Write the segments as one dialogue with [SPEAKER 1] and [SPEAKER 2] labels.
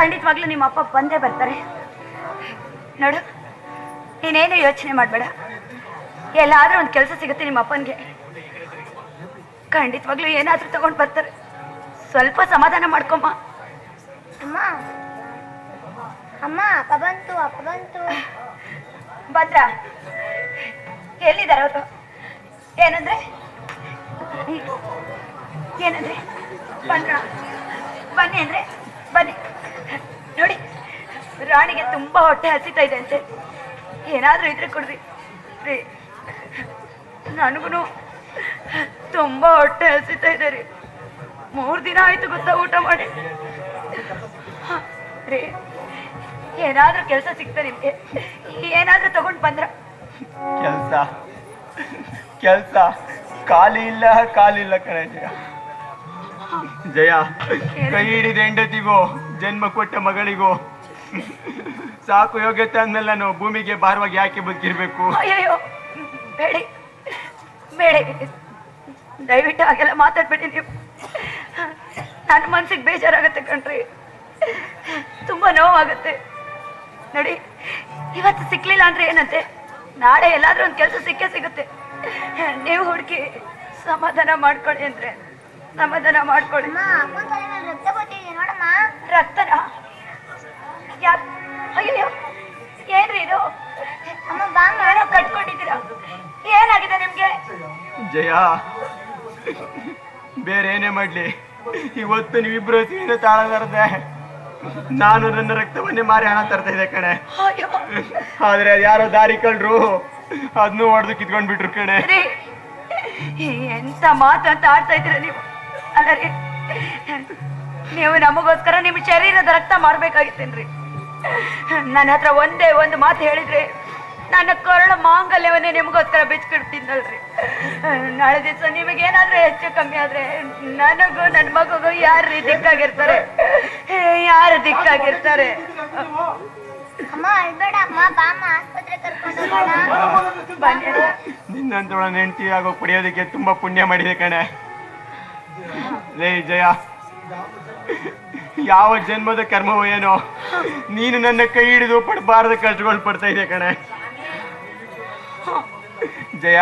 [SPEAKER 1] ಖಂಡಿತವಾಗ್ಲೂ ನಿಮ್ಮ ಅಪ್ಪ ಬಂದೇ ಬರ್ತಾರೆ. ನೋಡು ನೀನೇನು ಯೋಚನೆ ಮಾಡಬೇಡ. ಎಲ್ಲಾದರೂ ಒಂದು ಕೆಲಸ ಸಿಗುತ್ತೆ ನಿಮ್ಮ ಅಪ್ಪನಿಗೆ. ಖಂಡಿತವಾಗ್ಲೂ ಏನಾದ್ರೂ ತಗೊಂಡು ಬರ್ತಾರೆ. ಸ್ವಲ್ಪ ಸಮಾಧಾನ ಮಾಡ್ಕೊಮ್ಮ.
[SPEAKER 2] ಅಮ್ಮ ಅಮ್ಮ ಅಪ್ಪ ಬಂತು ಅಪ್ಪ ಬಂತು.
[SPEAKER 1] ಬಂದ್ರ ಎಲ್ಲಿದ್ದಾರೆ ಅವರು? ಏನಂದ್ರೆ? ಏನಂದ್ರೆ? ಬಂದ್ರ? ಬನ್ನಿ ಅಂದ್ರೆ? ರಾಣಿಗೆ ತುಂಬಾ ಹೊಟ್ಟೆ ಹಸಿತಾ ಇದೆ ಅಂತೆ. ಏನಾದ್ರೂ ಇದ್ರೆ ಕೊಡ್ರಿ. ನನಗೂ ತುಂಬಾ ಹೊಟ್ಟೆ ಹಸಿತಾ ಇದೆ ರೀ. ಮೂರು ದಿನ ಆಯ್ತು ಗೊತ್ತಾ ಊಟ ಮಾಡಿ. ರೀ, ಏನಾದ್ರೂ ಕೆಲಸ ಸಿಗ್ತಾ ನಿಮ್ಗೆ? ಏನಾದ್ರೂ ತಗೊಂಡ್ ಬಂದ್ರ?
[SPEAKER 3] ಕೆಲಸ ಕೆಲಸ. ಖಾಲಿ ಇಲ್ಲ ಖಾಲಿಲ್ಲ ಕಣೆ ಜಯ. ಜಯ, ಕೈ ಹಿಡಿದ ಹೆಂಡತಿಗೋ, ಜನ್ಮ ಕೊಟ್ಟ ಮಗಳಿಗೂ. ಸಾಕು ಯೋಗ್ಯತೆ ಅಂದ್ಮೇಲೆ ನಾನು ಭೂಮಿಗೆ ಭಾರವಾಗಿ ಯಾಕೆ ಬದುಕಿರ್ಬೇಕು?
[SPEAKER 1] ಅಯ್ಯೋ ಬೇಡಿ ಬೇಡಿ. ದಯವಿಟ್ಟು ಹಾಗೆಲ್ಲ ಮಾತಾಡ್ಬೇಡಿ ನೀವು. ನನ್ನ ಮನ್ಸಿಗೆ ಬೇಜಾರಾಗತ್ತೆ ಕಣ್ರಿ. ತುಂಬಾ ನೋವಾಗುತ್ತೆ. ನೋಡಿ ಇವತ್ತು ಸಿಕ್ಲಿಲ್ಲ ಅಂದ್ರೆ ಏನಂತೆ? ನಾಳೆ ಎಲ್ಲಾದ್ರೂ ಒಂದು ಕೆಲಸ ಸಿಕ್ಕೇ ಸಿಗುತ್ತೆ. ನೀವು ಹುಡುಕಿ ಸಮಾಧಾನ ಮಾಡ್ಕೊಳ್ಳಿ ಅಂದ್ರೆ. ಸಮಾಧಾನ ಮಾಡ್ಕೊಳ್ಳಿ. ರಕ್ತನ? ಯಾಕೆ? ಅಯ್ಯೋ ಏನ್ರಿ ಇದು?
[SPEAKER 2] ಅಮ್ಮ ಬಾ ಅಮ್ಮ.
[SPEAKER 1] ಏನೋ ಕಟ್ಕೊಂಡಿದ್ದೀರಾ? ಏನಾಗಿದೆ ನಿಮ್ಗೆ?
[SPEAKER 3] ಜಯ ಬೇರೆ ಏನೇ ಮಾಡ್ಲಿ? ಇವತ್ತು ನೀವಿಬ್ರು ಸೀರೆ ತಾಳ ತರದೆ ನಾನು ನನ್ನ ರಕ್ತವನ್ನೇ ಮಾರಿ ಹಣ ತರ್ತಾ ಇದ್ದೆ ಕಣೆ. ಆದ್ರೆ ಅದು ಯಾರೋ ದಾರಿ ಕಳ್ರು. ಅದನ್ನು ಹೊಡೆದು ಕಿತ್ಕೊಂಡ್ ಬಿಟ್ರು ಕಣೆ
[SPEAKER 1] ಎಂತ ಮಾತು ಅಂತ ಆಡ್ತಾ ಇದ್ದೀರ ನೀವು? ಅಲ್ಲ ರೀ ನೀವು ನಮಗೋಸ್ಕರ ನಿಮ್ಮ ಶರೀರದ ರಕ್ತ ಮಾಡ್ಬೇಕಾಗಿತ್ತೇನ್ರಿ ನನ್ನ ಹತ್ರ ಒಂದೇ ಒಂದು ಮಾತು ಹೇಳಿದ್ರೆ ನನ್ನ ಕೊರಳ ಮಾಂಗಲ್ಯವನ್ನೇ ನಿಮಗೋಸ್ಕರ ಬಿಚ್ಚಿಡ್ತೀನಲ್ರಿ. ನಾಳೆ ದಿವಸ ನಿಮಗೇನಾದ್ರೂ ಹೆಚ್ಚು ಕಮ್ಮಿ ಆದ್ರೆ ನನಗೂ ನನ್ನ ಮಗುಗೂ ಯಾರು ದಿಕ್ಕಾಗಿರ್ತಾರೆ? ಯಾರು ದಿಕ್ಕಾಗಿರ್ತಾರೆ?
[SPEAKER 3] ನಿನ್ನಂತವಳ ನೆಂಟಿ ಆಗೋ ಕುಡಿಯೋದಕ್ಕೆ ತುಂಬಾ ಪುಣ್ಯ ಮಾಡಿದೆ ಕಣೆ. ಲೇ ಜಯ. ಯಾವ ಜನ್ಮದ ಕರ್ಮವೋ ಏನೋ. ನೀನು ನನ್ನ ಕೈ ಹಿಡಿದು ಪಡಬಾರದ ಕಷ್ಟಗಳು ಪಡ್ತಾ ಇದೆ ಕಣೆ. ಜಯ,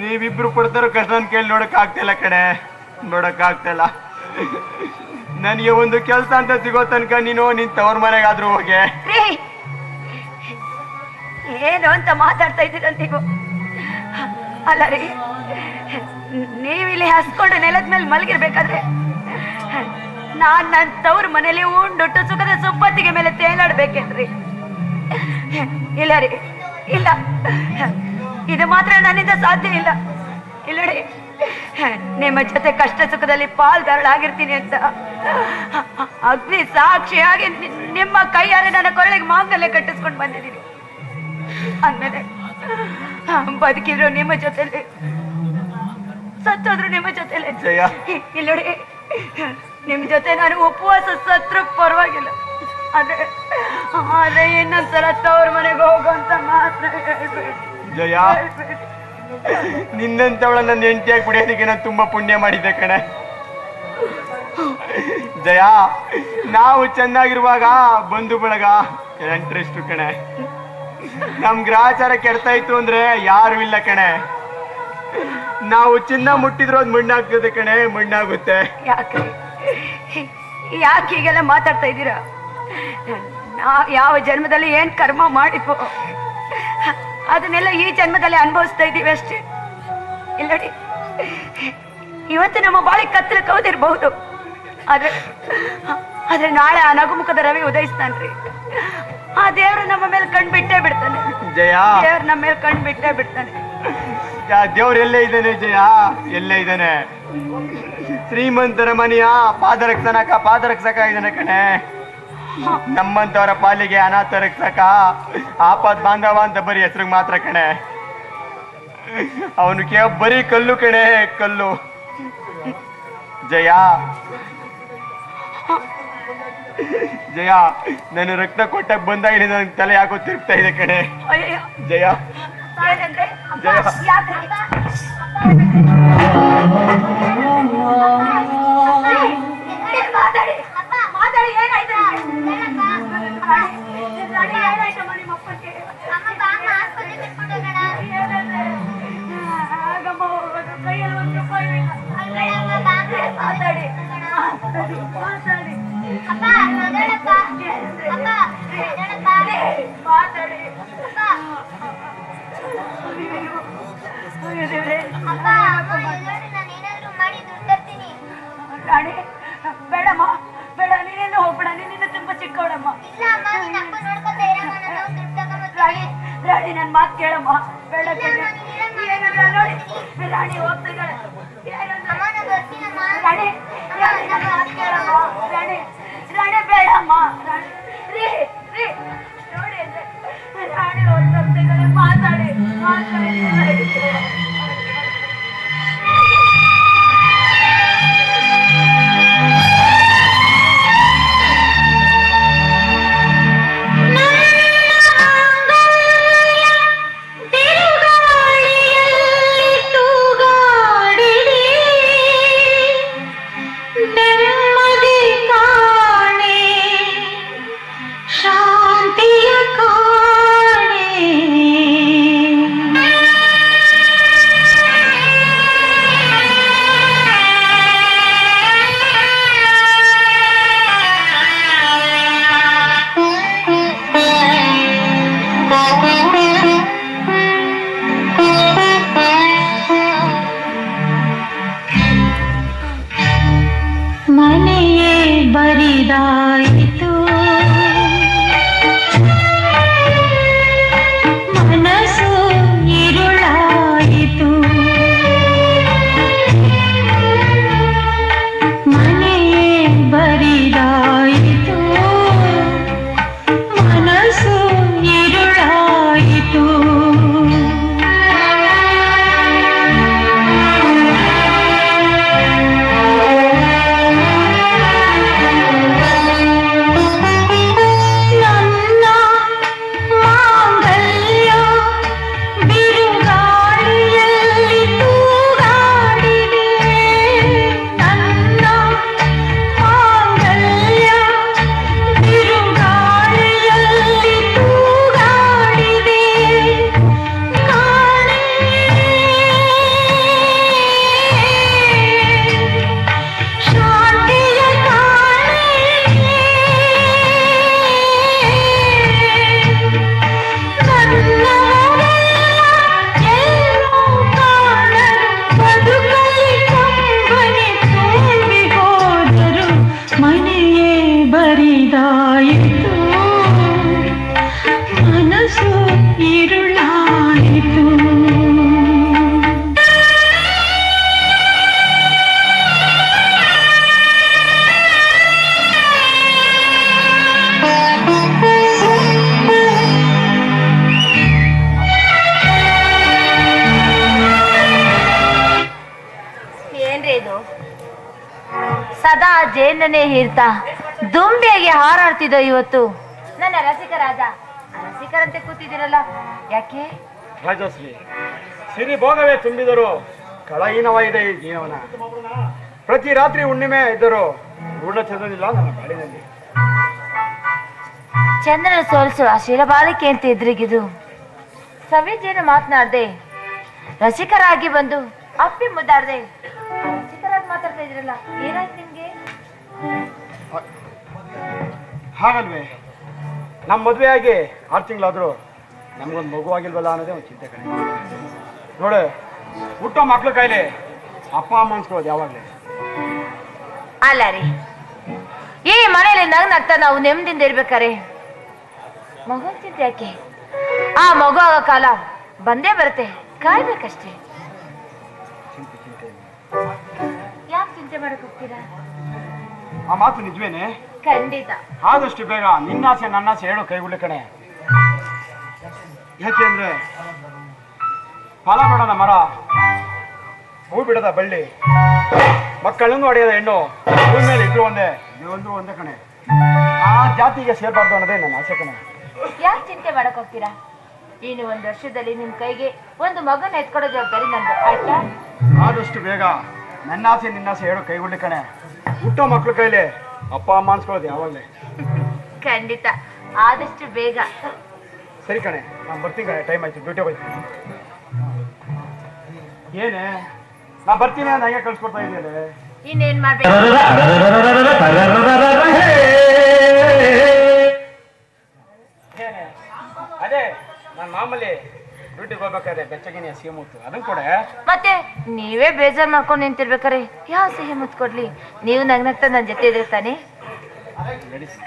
[SPEAKER 3] ನೀವಿಬ್ರು ಪಡ್ತಾರೋ ಕಷ್ಟನ ಕೇಳಿ ನೋಡಕ್ ಆಗ್ತಿಲ್ಲ ಕಣೆ. ನೋಡಕ್ ಆಗ್ತಿಲ್ಲ ನನಗೆ ಒಂದು ಕೆಲಸ ಅಂತ ಸಿಗೋ ತನಕ ನೀನು ನಿನ್ ತವ್ರ ಮನೆಗಾದ್ರೂ ಹೋಗೆ.
[SPEAKER 1] ಏನು ಅಂತ ಮಾತಾಡ್ತಾ ಇದ್ದೀರ ಅಲ್ಲ ರೀ, ನೀವಿಲ್ಲಿ ಹಸ್ಕೊಂಡು ನೆಲದ ಮೇಲೆ ಮಲಗಿರ್ಬೇಕಾದ್ರೆ ನಾನ್ ನನ್ನ ತವ್ರ ಮನೇಲಿ ಉಂಡುಟ್ಟು ಸುಖದ ಸುಪ್ಪತ್ತಿಗೆ ಮೇಲೆ ತೇಲಾಡ್ಬೇಕೇನ್ರಿ? ಇಲ್ಲ ರೀ ಇಲ್ಲ. ಇದು ಮಾತ್ರ ನನ್ನಿಂದ ಸಾಧ್ಯ ಇಲ್ಲ. ಇಲ್ಲಡಿ ನಿಮ್ಮ ಜೊತೆ ಕಷ್ಟ ಸುಖದಲ್ಲಿ ಪಾಲ್ಗಾರಳಾಗಿರ್ತೀನಿ ಅಂತ. ಅಗ್ನಿ ಸಾಕ್ಷಿಯಾಗಿ ನಿಮ್ಮ ಕೈಯಾರೆ ನನ್ನ ಕೊರಳಿಗೆ ಮಾಂಗಲ್ಯ ಕಟ್ಟಿಸ್ಕೊಂಡು ಬಂದಿದ್ದೀನಿ. ಅಂದ್ಮೇಲೆ ಬದುಕಿದ್ರು ನಿಮ್ಮ ಜೊತೆಲಿ. ಸತ್ತೋದ್ರು ನಿಮ್ಮ ಜೊತೆಲೆ.
[SPEAKER 3] ಜಯ.
[SPEAKER 1] ನಿಮ್ ಜೊತೆ ನಾನು ಉಪವಾಸ ಸತ್ರ ಪರವಾಗಿಲ್ಲ. ಅದೇ ಆದ್ರೆ ಇನ್ನೊಂದ್ಸಲ ತವ್ರ ಮನೆಗೆ ಹೋಗುವಂತ ಮಾತ್ರ
[SPEAKER 3] ಜಯ. ನಿನ್ನಂತವಳ ನನ್ನ ಹೆಂಡತಿಯಾಗಿ ಕುಡಿಯೋದಕ್ಕೆ ನಾನು ತುಂಬಾ ಪುಣ್ಯ ಮಾಡಿದ್ದೆ ಕಣೆ. ಜಯ ನಾವು ಚೆನ್ನಾಗಿರುವಾಗ ಬಂಧು ಬಳಗ ಎಂಟ್ರೆಸ್ಟ್ ಕಣೆ. ನಮ್ ಗ್ರಹಚಾರ ಕೆಡ್ತಾ ಇತ್ತು ಅಂದ್ರೆ ಯಾರು ಇಲ್ಲ ಕಣೆ. ನಾವು ಚಿನ್ನ ಮುಟ್ಟಿದ್ರು ಅದು ಮಣ್ಣಾಗ್ತದೆ ಕಣೆ ಮಣ್ಣಾಗುತ್ತೆ.
[SPEAKER 1] ಯಾಕೆ ಹೀಗೆಲ್ಲ ಮಾತಾಡ್ತಾ ಇದ್ದೀರಾ? ನಾವು ಯಾವ ಜನ್ಮದಲ್ಲಿ ಏನ್ ಕರ್ಮ ಮಾಡಿಪೋ ಅದನ್ನೆಲ್ಲ ಈ ಜನ್ಮದಲ್ಲಿ ಅನುಭವಿಸ್ತಾ ಇದ್ದೀವಿ ಅಷ್ಟೇ. ಇಲ್ಲಡಿ ನೋಡಿ ಇವತ್ತು ನಮ್ಮ ಬಾಳಿ ಕತ್ತಲ ಕೌದಿರ್ಬಹುದು. ಆದ್ರೆ ಆದ್ರೆ ನಾಳೆ ಆ ನಗುಮುಖದ ರವಿ ಉದಯಿಸ್ತಾನ್ರಿ ಆ ದೇವ್ರು ನಮ್ಮ ಮೇಲೆ ಕಣ್ ಬಿಟ್ಟೇ ಬಿಡ್ತಾನೆ.
[SPEAKER 3] ದೇವ್ರ
[SPEAKER 1] ದೇವ್ರು ನಮ್ಮ ಮೇಲೆ ಕಣ್ ಬಿಟ್ಟೇ ಬಿಡ್ತಾನೆ.
[SPEAKER 3] ದೇವ್ರು ಎಲ್ಲೇ ಇದ್ದಾನೆ ಜಯ ಎಲ್ಲೇ ಇದ್ದಾನೆ. ಶ್ರೀಮಂತರ ಮನೆಯ ಪಾದರಕ್ಷಣಕ ಪಾದರಕ್ಷಕ ಇದ್ದಾನೆ ಕಣೆ. ನಮ್ಮಂತವರ ಪಾಲಿಗೆ ಅನಾಥ ರಕ್ಷಕ ಆಪತ್ ಬಾಂಧವ ಅಂತ ಬರೀ ಹೆಸರಿಗೆ ಮಾತ್ರ ಕಣೆ. ಅವನು ಕೇ ಬರೀ ಕಲ್ಲು ಕಣೆ ಕಲ್ಲು. ಜಯ. ಜಯ ನಾನು ರಕ್ತ ಕೊಟ್ಟಕ್ ಬಂದಾಗ ನನ್ನ ತಲೆ ಯಾಕೋ ತಿರುಗ್ತಾ ಇದೆ ಕಣೆ. ಜಯ. ಜಯ
[SPEAKER 1] ಮಾತಾಡಿ ಮಾತಾಡಿ ಅಪ್ಪ ನಿಮ್ಗೆ?
[SPEAKER 4] ರಾಣಿ ರಾಣಿ ಬೇಡಮ್ಮ ಬೇಡ ನೀನೇನು ಹೋಗ್ಬೇಡ ನೀನಿನ್ನ ತುಂಬಾ ಚಿಕ್ಕವಳಮ್ಮ.
[SPEAKER 2] ನಾನು
[SPEAKER 4] ರಾಣಿ ರಾಣಿ ನನ್ ಮಾತು ಕೇಳಮ್ಮ. ಬೇಡ
[SPEAKER 2] ನಾನು
[SPEAKER 4] ನೋಡಿ. ರಾಣಿ ಹೋಗ್ತಿದ್ದಾಳೆ
[SPEAKER 2] ನಾನು
[SPEAKER 4] ರಾಣಿ ರಾಣಿ ನನ್ನ ಮಾತು ಕೇಳಮ್ಮ. ರಾಣಿ ರಾಣಿ ಬೇಡಮ್ಮ ರಾಣಿ ರೀ ರೀ. ನೋಡಿ ರಾಣಿ ಹೋಗ್ತಿದ್ದಾಳೆ ಮಾತಾಡಿ ಮಾತಾಡಿ. ಜೇನನ್ನೇ ಹೀರ್ತಾ ದುಂಬಿಯಾಗಿ ಹಾರಾಡ್ತಿದ್ದೋ ಇವತ್ತು. ನನ್ನ ರಸಿಕ ರಾಜ. ರಸಿಕರಂತೆ ಕೂತಿದ್ದೀರಲ್ಲ ಯಾಕೆ?
[SPEAKER 5] ರಾಜಸ್ವಿ ಸಿರಿ ಭೋಗವೇ ತುಂಬಿದರು ಕಳಹೀನವಾಗಿದೆ ಈ ಜೀವನ. ಪ್ರತಿ ರಾತ್ರಿ ಹುಣ್ಣಿಮೆ ಇದ್ದರು ಪೂರ್ಣ ಚಂದ್ರನಿಲ್ಲ ನನ್ನ ಬಾಳಿನಲ್ಲಿ.
[SPEAKER 4] ಚಂದ್ರನ ಸೋಲಿಸುವ ಶಿರಬಾಲಿಕೆ ಅಂತ ಎದುರಿಗಿದು. ಸವಿಜೇನು ಮಾತನಾಡ್ದೆ ರಸಿಕರಾಗಿ ಬಂದು ಅಪ್ಪಿ ಮುದ್ದಾಡ್ದೆ. ರಸಿಕರಾಗಿ ಮಾತಾಡ್ತಾ ಇದ್ರಲ್ಲ ಏನಾಯ್ತು ನಿಮ್ಗೆ?
[SPEAKER 5] ಹಾಗಲ್ವೇ? ನಮ್ಮ ಮದುವೆ ಆಗಿ ಆರು ತಿಂಗಳಾದರೂ ನಮಗೊಂದು ಮಗು ಆಗಿಲ್ವಲ್ಲ ಅನ್ನೋದೇ ಒಂದು ಚಿಂತೆ ಕಣೆ. ನೋಡು ಹುಟ್ಟೋ ಮಕ್ಳು ಕೈಲಿ ಅಪ್ಪ ಅಮ್ಮ ಅನ್ಸ್ಕೊಳ್ಳೋದು ಯಾವಾಗಲೇ.
[SPEAKER 4] ಅಲ್ಲ ರೀ. ಈ ಮನೆಯಲ್ಲಿ ನಗ್ ನಗ್ತಾ ನಾವು ನೆಮ್ಮದಿಯಿಂದ ಇರ್ಬೇಕಾರೆ? ಮಗು ಚಿಂತೆ ಯಾಕೆ? ಆ ಮಗು ಆಗೋ ಕಾಲ ಬಂದೇ ಬರುತ್ತೆ ಕಾಯ್ಬೇಕಷ್ಟೇ.
[SPEAKER 5] ಚಿಂತೆ ಚಿಂತೆ
[SPEAKER 4] ಯಾಕೆ ಚಿಂತೆ ಮಾಡಕ್ ಹೋಗ್ತೀರಾ?
[SPEAKER 5] ಆ ಮಾತು ನಿಜವೇನೆ?
[SPEAKER 4] ಖಂಡಿತ.
[SPEAKER 5] ಆದಷ್ಟು ಬೇಗ ನಿನ್ನಾಸೆ ನನ್ನಾಸೆ ಹೇಳು ಕೈಗುಳ್ಳಿ ಕಣೆ. ಯಾಕೆಂದ್ರೆ ಫಲ ಬಿಡದ ಮರ ಹೂ ಬಿಡದ ಬಳ್ಳಿ ಮಕ್ಕಳನ್ನು ಹೊಡೆಯದ ಹೆಣ್ಣು ಹೂ ಮೇಲೆ ಇದ್ರು ಒಂದೇ. ಒಂದು ಒಂದೇ ಕಣೆ. ಆ ಜಾತಿಗೆ ಸೇರ್ಬಾರ್ದು ಅನ್ನೋದೇ ನನ್ನ ಆಸೆ ಕಣೆ.
[SPEAKER 4] ಯಾಕೆ ಚಿಂತೆ ಮಾಡಕ್ ಹೋಗ್ತೀರಾ? ಇನ್ನು ಒಂದು ವರ್ಷದಲ್ಲಿ ನಿಮ್ ಕೈಗೆ ಒಂದು ಮಗನ ಎತ್ಕೊಡೋ ಜವಾಬ್ದಾರಿ ನಂದು ಆಯ್ತಾ?
[SPEAKER 5] ಆದಷ್ಟು ಬೇಗ ನನ್ನಾಸೆ ನಿನ್ನಾಸೆ ಹೇಳು ಕೈಗೊಳ್ಳಿ ಕಣೆ. ಹುಟ್ಟೋ ಮಕ್ಳ ಕೈಲಿ ಅಪ್ಪ ಅಮ್ಮ ಅನ್ಸ್ಕೊಳ್ಳೋದು ಯಾವಾಗಲೇ.
[SPEAKER 4] ಖಂಡಿತ.
[SPEAKER 6] ಆದಷ್ಟು ಬೇಗ.
[SPEAKER 5] ಸರಿ ಕಣೆ ನಾನು ಬರ್ತೀನಿ ಕಣೆ ಟೈಮ್ ಆಯ್ತು ಡ್ಯೂಟಿ ಹೋಗ್ತೀನಿ ಏನೇ? ನಾ ಬರ್ತೀನಿ ಅಂತ ಹಂಗೆ ಕಳ್ಸ್ಕೊಡ್ತಾ ಇದ್ದೇನೆ
[SPEAKER 6] ಇನ್ನೇನ್ ಮಾಡ್ಬೇಕು?
[SPEAKER 5] ಅದೇ ನಾನು ಮಾಮೂಲಿ ಡ್ಯೂಟಿಗೆ ಹೋಗ್ಬೇಕಾದ್ರೆ ಬೆಚ್ಚಗಿನಿ ಸಿಹಿ ಮುತ್ತು ಅದನ್ನು ಕೂಡ.
[SPEAKER 6] ಮತ್ತೆ ನೀವೇ ಬೇಜಾರ್ ಮಾಡ್ಕೊಂಡು ನಿಂತಿರ್ಬೇಕಾರೆ? ಯಾವ ಸಿಹಿ ಮುತ್ ಕೊಡ್ಲಿ? ನೀವು ನಗ್ನಗ್ತಾ ನನ್ನ ಜೊತೆ ಇದ್ರೆ ತಾನೇ?
[SPEAKER 5] ನಡೆಸಿ.